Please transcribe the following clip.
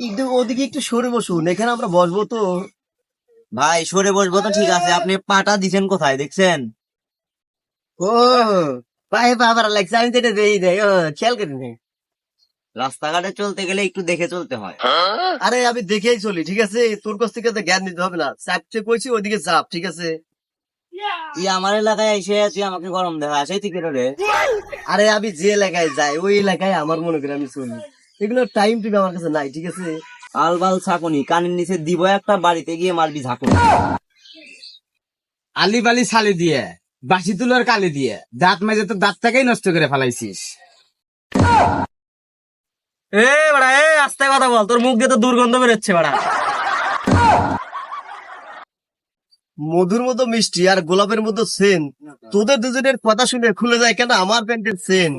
একটু ওদিকে একটু সরে বসুন এখানে আমরা বসবো তো। ভাই সরে বসবো তো ঠিক আছে। আপনি পাটা দিছেন কোথায় দেখছেন? ও পায়ে বাবার লাগছে আমি তো এটা দেই দেয় ও খেয়াল করি নি। রাস্তাঘাটে চলতে গেলে একটু দেখে চলতে হয়। আরে আমি দেখেই চলি ঠিক আছে? তোর কাছ থেকে তো জ্ঞান নিতে হবে না। চাপতে কইছি ওইদিকে চাপ ঠিক আছে? তুই আমার এলাকায় এসে তুই আমাকে গরম দেখা সেই থেকে রে। আরে আমি যে এলাকায় যাই ওই এলাকায় আমার মনে করি আমি চলি। এগুলো টাইম টুকু আমার কাছে নাই ঠিক আছে? আলবাল ছাকুনি কানের নিচে দিব একটা বাড়িতে গিয়ে মারবি ঝাঁকুনি। আলি বালি ছালি দিয়ে বাসি তুলার কালি দিয়ে দাঁত মেজে তো দাঁতটাকেই নষ্ট করে ফেলাইছিস। এ বাড়া এ আস্তে কথা বল তোর মুখ দিয়ে তো দুর্গন্ধ বেরোচ্ছে বাড়া। মধুর মতো মিষ্টি আর গোলাপের মতো সেন তোদের দুজনের কথা শুনে খুলে যায় কেন আমার প্যান্টের সেন